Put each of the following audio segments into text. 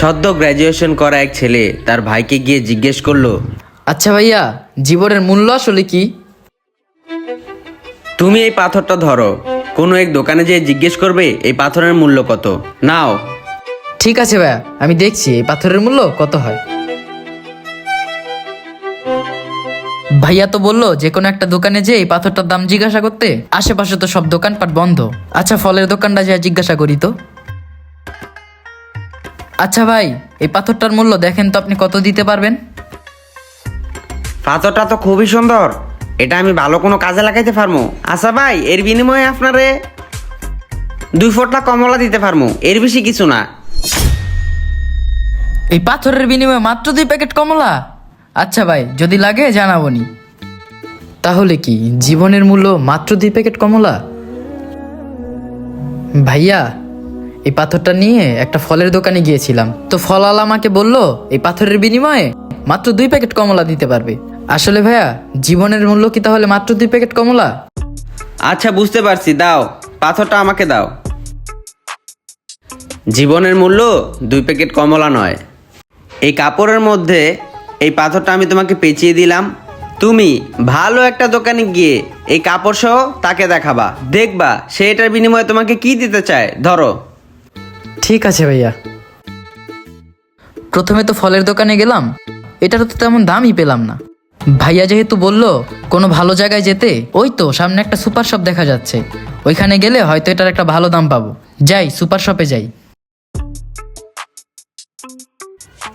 সদ্য গ্র্যাজুয়েশন করা এক ছেলে তার ভাইকে গিয়ে জিজ্ঞেস করল আচ্ছা ভাইয়া জীবনের মূল্য আসলে কি? তুমি এই পাথরটা ধরো কোনো এক দোকানে যেয়ে জিজ্ঞেস করবে এই পাথরের মূল্য কত। নাও। ঠিক আছে ভাইয়া আমি দেখছি এই পাথরের মূল্য কত হয়। ভাইয়া তো বলল যে কোনো একটা দোকানে যে এই পাথরটার দাম জিজ্ঞাসা করতে আশেপাশে তো সব দোকানপাট বন্ধ। আচ্ছা ফলের দোকানটা যা জিজ্ঞাসা করি তো। আচ্ছা ভাই এই পাথরটার মূল্য দেখেন তো আপনি কত দিতে পারবেন? পাথরটা তো খুবই সুন্দর। এটা আমি ভালো কোনো কাজে লাগাইতে পারব আচ্ছা ভাই এর বিনিময়ে আপনারে দুই ফোঁটা কমলা দিতে পারব এর বেশি কিছু না। এই পাথরের বিনিময়ে মাত্র দুই প্যাকেট কমলা? আচ্ছা ভাই যদি লাগে জানাবনি। তাহলে কি জীবনের মূল্য মাত্র দুই প্যাকেট কমলা? ভাইয়া এই পাথরটা নিয়ে একটা ফলের দোকানে গিয়েছিলাম। তো ফলওয়ালা আমাকে বলল, এই পাথরের বিনিময়ে মাত্র দুই প্যাকেট কমলা দিতে পারবে। আসলে ভাইয়া, জীবনের মূল্য কি তাহলে মাত্র দুই প্যাকেট কমলা? আচ্ছা বুঝতে পারছি, দাও, পাথরটা আমাকে দাও। জীবনের মূল্য দুই প্যাকেট কমলা নয়। এই কাপড়ের মধ্যে এই পাথরটা আমি তোমাকে পেঁচিয়ে দিলাম। তুমি ভালো একটা দোকানে গিয়ে এই কাপড় সহ তাকে দেখাবা। দেখবা, সে এটার বিনিময়ে তোমাকে কি দিতে চায়? ধরো। ঠিক আছে ভাইয়া। প্রথমে তো ফলের দোকানে গেলাম এটার তো তেমন দামই পেলাম না। ভাইয়া যেহেতু বলল কোনো ভালো জায়গায় যেতে ওই তো সামনে একটা সুপার শপ দেখা যাচ্ছে। ওইখানে গেলে হয়তো এটার একটা ভালো দাম পাবো। যাই সুপার শপে যাই।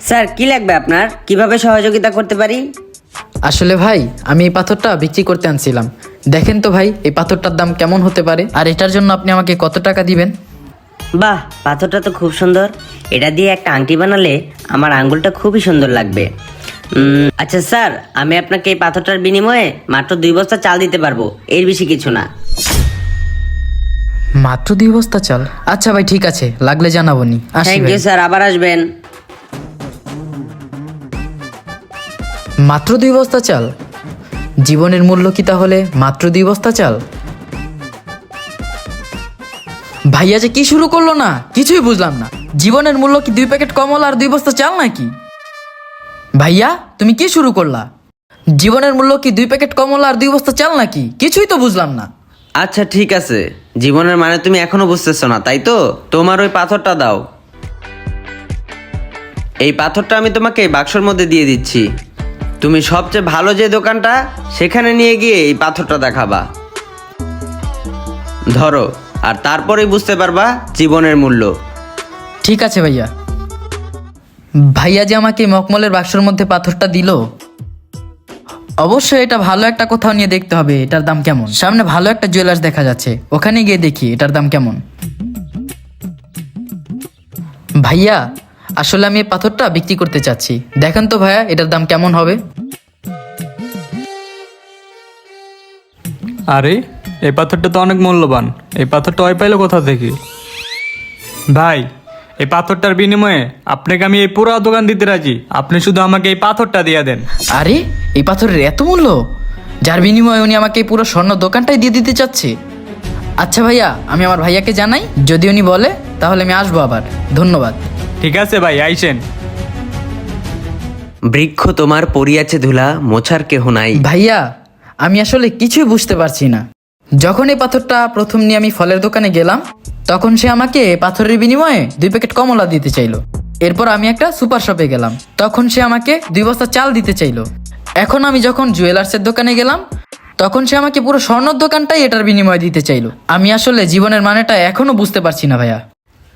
স্যার কি লাগবে আপনার? কীভাবে সহযোগিতা করতে পারি? আসলে ভাই আমি এই পাথরটা বিক্রি করতে আনছিলাম। দেখেন তো ভাই এই পাথরটার দাম কেমন হতে পারে? আর এটার জন্য আপনি আমাকে কত টাকা দিবেন? বাহ পাথরটা তো খুব সুন্দর। এটা দিয়ে একটা আংটি বানালে আমার আঙ্গুলটা খুবই সুন্দর লাগবে। আচ্ছা স্যার আমি আপনাকে এই পাথরটার বিনিময়ে মাত্র দুই বস্তা চাল দিতে পারব। এর বেশি কিছু না। মাত্র দুই বস্তা চাল? আচ্ছা ভাই ঠিক আছে লাগলে জানাবনি। থ্যাংক ইউ স্যার আবার আসবেন। মাত্র দুই বস্তা চাল? জীবনের মূল্য কি তাহলে মাত্র দুই বস্তা চাল? ভাইয়া যে কি শুরু করল না? কিছুই বুঝলাম না। জীবনের মূল্য কি দুই প্যাকেট কমলা আর দুই বস্তা চাল নাকি? ভাইয়া, তুমি কি শুরু করলা? জীবনের মূল্য কি দুই প্যাকেট কমলা আর দুই বস্তা চাল নাকি? কিছুই তো বুঝলাম না। আচ্ছা ঠিক আছে। জীবনের মানে তুমি এখনও বুঝতেছো না, তাই তো? তোমার ওই পাথরটা দাও। এই পাথরটা আমি তোমাকে বাক্সর মধ্যে দিয়ে দিচ্ছি। তুমি সবচেয়ে ভালো যে দোকানটা, সেখানে নিয়ে গিয়ে এই পাথরটা দেখাবা। ধরো আর তারপরেই বুঝতে পারবা জীবনের মূল্য। ঠিক আছে ভাইয়া। ভাইয়া যে আমাকে মকমলের বাক্সর মধ্যে পাথরটা দিল অবশ্যই এটা ভালো একটা কোথাও নিয়ে দেখতে হবে এটার দাম কেমন? সামনে ভালো একটা জুয়েলার্স দেখা যাচ্ছে ওখানে গিয়ে দেখি এটার দাম কেমন। ভাইয়া আসলে আমি এই পাথরটা বিক্রি করতে চাচ্ছি। দেখেন তো ভাইয়া এটার দাম কেমন হবে? আরে এই পাথরটা তো অনেক মূল্যবান। এই পাথরটা ওই পাইলো কোথা থেকে? ভাই এই পাথরটার বিনিময়ে আপনাকে আমি এই পুরো দোকান দিতে রাজি। আপনি শুধু আমাকে এই পাথরটা দিয়ে দেন। আরে এই পাথরের এত মূল্য? যার বিনিময়ে উনি আমাকে এই পুরো স্বর্ণ দোকানটাই দিয়ে দিতে চাচ্ছে। আচ্ছা ভাইয়া আমি আমার ভাইয়াকে জানাই। যদি উনি বলে তাহলে আমি আসব আবার। ধন্যবাদ। ঠিক আছে ভাই আইসেন। বৃক্ষ তোমার পড়িয়াছে ধুলা মোছার কেহ নাই। ভাইয়া আমি আসলে কিছুই বুঝতে পারছি না। যখন এই পাথরটা প্রথম নিয়ে আমি ফলের দোকানে গেলাম, তখন সে আমাকে পাথরের বিনিময়ে দুই প্যাকেট কমলা দিতে চাইলো। এরপর আমি একটা সুপার শপে গেলাম। তখন সে আমাকে দুই বস্তা চাল দিতে চাইলো। এখন আমি যখন জুয়েলার্সের দোকানে গেলাম, তখন সে আমাকে পুরো স্বর্ণর দোকানটাই এটার বিনিময়ে দিতে চাইলো। আমি আসলে জীবনের মানেটা এখনও বুঝতে পারছি না ভাইয়া।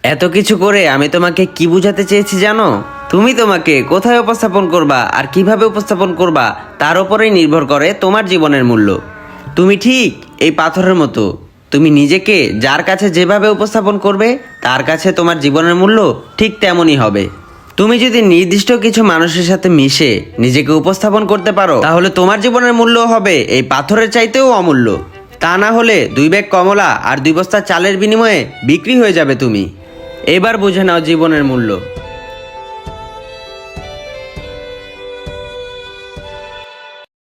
এত কিছু করে আমি তোমাকে কি বুঝাতে চেয়েছি জানো? তুমি তোমাকে কোথায় উপস্থাপন করবা আর কীভাবে উপস্থাপন করবা, তার উপরেই নির্ভর করে তোমার জীবনের মূল্য। তুমি ঠিক এই পাথরের মতো। তুমি নিজেকে যার কাছে যেভাবে উপস্থাপন করবে, তার কাছে তোমার জীবনের মূল্য ঠিক তেমনই হবে। তুমি যদি নির্দিষ্ট কিছু মানুষের সাথে মিশে নিজেকে উপস্থাপন করতে পারো, তাহলে তোমার জীবনের মূল্য হবে এই পাথরের চাইতেও অমূল্য। তা না হলে দুই ব্যাগ কমলা আর দুই বস্তা চালের বিনিময়ে বিক্রি হয়ে যাবে তুমি। এবার বুঝে নাও জীবনের মূল্য।